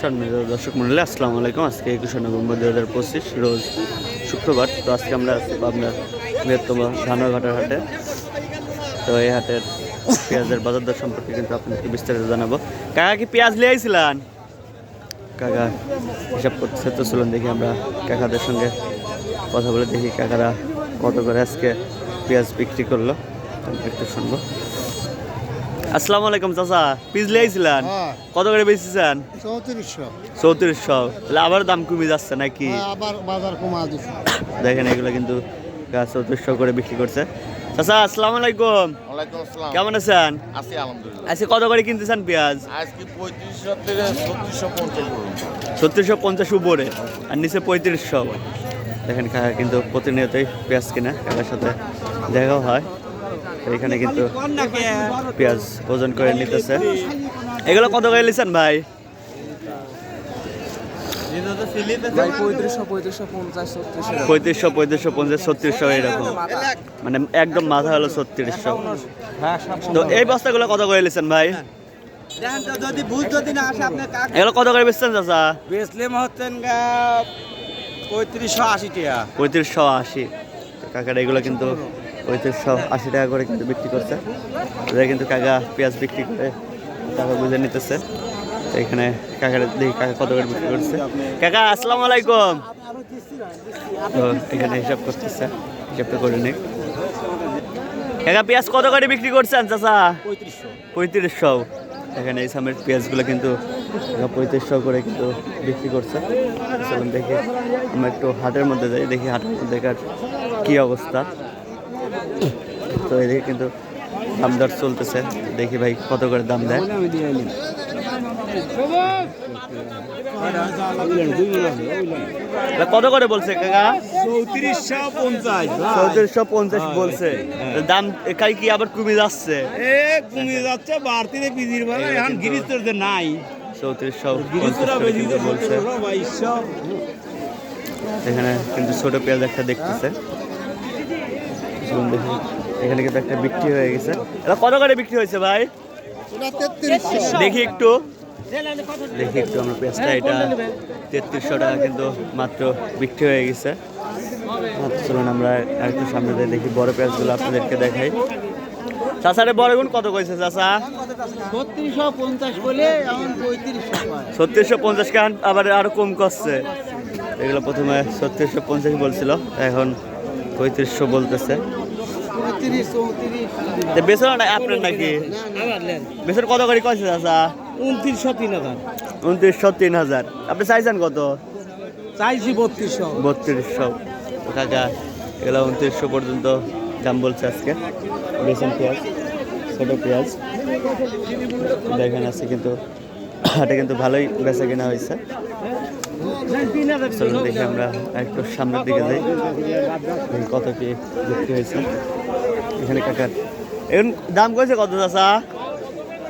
সম্মানিত দর্শক মন্ডলী, আসসালামু আলাইকুম। আজকে একুশে নভেম্বর দু হাজার পঁচিশ, রোজ শুক্রবার। তো আজকে আমরা আছি আপনার বৃহত্তম ধানঘাটার হাটে। তো এই হাটের পেঁয়াজের বাজার দর সম্পর্কে কিন্তু আপনাদেরকে বিস্তারিত জানাব। কাকা কি পেঁয়াজ নিয়ে আইছিলেন? কাকা হিসাব করতেছে তো, চলুন দেখি আমরা কাকাদের সঙ্গে কথা বলে দেখি কাকারা কত করে আজকে পেঁয়াজ বিক্রি করল। একটু শুনব। আসসালামু আলাইকুম চাচা। হ্যাঁ। কত করে বেচেছেন চৌত্রিশশো। চৌত্রিশশো। তাহলে আবার দাম কমে যাচ্ছে নাকি? হ্যাঁ, আবার বাজার কমা দেখেন এগুলো কিন্তু চৌত্রিশশো করে বিক্রি করছে। চাচা আসসালামু আলাইকুম। কেমন আছেন? আছি আলহামদুলিল্লাহ। আজকে কত করে কিনতেছেন পেঁয়াজ? আজকে পঁয়ত্রিশশো থেকে ছত্রিশশো পঞ্চাশ ছত্রিশশো পঞ্চাশ উপরে আর নিচে পঁয়ত্রিশশো। দেখেন কিন্তু প্রতিনিয়তই পেঁয়াজ কিনে কাকার সাথে দেখাও হয়। এখানে কিন্তু পেঁয়াজ ওজন করে নিতেছে। এগুলো কত করে নিছেন ভাই? ভাই পঁয়ত্রিশশো পঁয়ত্রিশশো পঞ্চাশ ছত্রিশশো এরকম। মানে একদম মাথা হলো ছত্রিশশো। হ্যাঁ তো এই বস্তাগুলো কত করে ভাই? এগুলো কত করে বেচছেন চাচা? হচ্ছেন পঁয়ত্রিশশো আশি টাকা। পঁয়ত্রিশশো আশি। তো কাকার এগুলো কিন্তু পঁয়ত্রিশশো আশি টাকা করে কিন্তু বিক্রি করছে। ওদের কিন্তু কাকা পেঁয়াজ বিক্রি করে টাকা বুঝে নিতেছে। এখানে কাকার দেখি কাকা কত করে বিক্রি করছে। কাকা, আসসালামু আলাইকুম। তো এখানে হিসাব করতেছে, হিসাবটা করে নিই কাকা, পেঁয়াজ কত করে বিক্রি করছেন চাচা? পঁয়ত্রিশশো। এখানে এই সামের পেঁয়াজগুলো কিন্তু পঁয়ত্রিশশো করে কিন্তু বিক্রি করছে। দেখি, আমরা একটু হাটের মধ্যে যাই, দেখি হাটের মধ্যে কী অবস্থা। তো এদিকে কিন্তু দাম দর চলতেছে। দেখি ভাই কত করে দাম দেয়। কত করে বলছে কাকা? চৌত্রিশশো পঞ্চাশ বলছে। দাম কাই কি আবার কমে যাচ্ছে? এ কমে যাচ্ছে বাড়তিতে পিজির এখন গিরিস্তরতে নাই। চৌত্রিশশো বলছে। এখানে কিন্তু ছোট পেঁয়াজ একটা দেখতেছে। চলুন দেখি। এখানে কিন্তু একটা বিক্রি হয়ে গেছে। এটা কত করে বিক্রি হয়েছে ভাই? দেখি একটু। দেখি একটু আমরা পেঁয়াজটা এটা তেত্রিশশো টাকা কিন্তু মাত্র বিক্রি হয়ে গেছে। আচ্ছা, চলুন আমরা একটু সামনে দেখি বড় পেঁয়াজগুলো আপনাদেরকে দেখাই। চাষারে বড় গুণ কত কইছে চাষা? ছত্রিশশো পঞ্চাশ বলে পঞ্চাশ আবার আরও কম করছে। এগুলো প্রথমে ছত্রিশশো পঞ্চাশ বলছিল এখন পঁয়ত্রিশশো বলতেছে। বেসন না আপনার নাকি? বেসন কত করে কয়েছে চাষা উনত্রিশশো তিন হাজার। উনত্রিশশো তিন হাজার। আপনি চাইছেন কত? চাইছি বত্রিশশো। বত্রিশশো। কাকা এগুলো উনত্রিশশো পর্যন্ত দাম বলছে আজকে। বেসন পেঁয়াজ ছোটো পেঁয়াজ। দেখেন আছে কিন্তু হাটে কিন্তু ভালোই বেচা কেনা হয়েছে। চলুন দেখি আমরা একটু সামনের দিকে যাই। কত কি বিক্রি হয়েছে? এখানে কাকার এখন দাম কইছে কত চাষা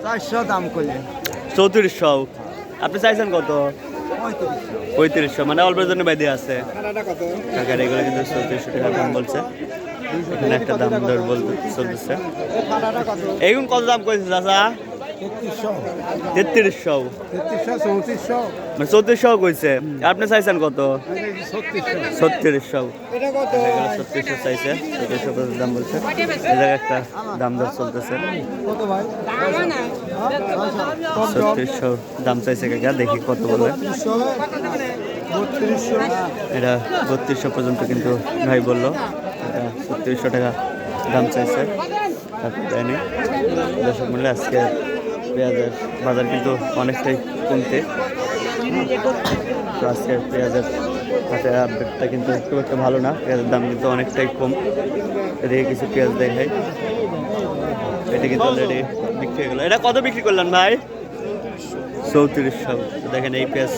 চারশো দাম করলে চৌত্রিশশো। আপনি চাইছেন কত? পঁয়ত্রিশশো। মানে অল্পের জন্য বাইদে আছে। কাকার এগুলো কিন্তু চৌত্রিশশো টাকা দাম বলছে। এখানে একটা দাম দর বলতে চলতেছে। এইগুন কত? দাম করেছে চাচা? তেত্রিশশো। মানে চৌত্রিশশো কইছে। আপনি চাইছেন কত? ছত্রিশশো। ছত্রিশশো। এটা ছত্রিশশো চাইছে। দাম বলছে? জায়গায় একটা দাম দর চলতেছে। ছত্রিশশো দাম চাইছে কাকা দেখি কত বলে। বত্রিশশো এটা বত্রিশশো পর্যন্ত কিন্তু ভাই বলল। এটা ছত্রিশশো টাকা দাম চাইছে। তারপর দেয়নি। দর্শক মূল্যে আজকে পেঁয়াজের বাজার কিন্তু অনেকটাই কমতে। আজকে পেঁয়াজের হাতে আপডেটটা কিন্তু খুব একটা ভালো না। পেঁয়াজের দাম কিন্তু অনেকটাই কম। এদিকে কিছু পেঁয়াজ দেখাই। এটা কিন্তু অলরেডি বিক্রি হয়ে গেলো। এটা কত বিক্রি করলেন ভাই? চৌত্রিশশো। দেখেন এই পেঁয়াজ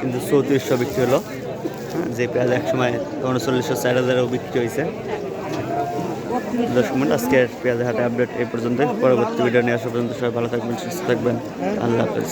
কিন্তু চৌত্রিশশো বিক্রি হলো। যে পেঁয়াজ একসময় উনচল্লিশশো চার হাজারও বিক্রি হয়েছে। দর্শক মিনিট আজকের পেঁয়াজের হাটে আপডেট এই পর্যন্ত পরবর্তী ভিডিও নিয়ে আসা পর্যন্ত সবাই ভালো থাকবেন, সুস্থ থাকবেন। আল্লাহ হাফেজ।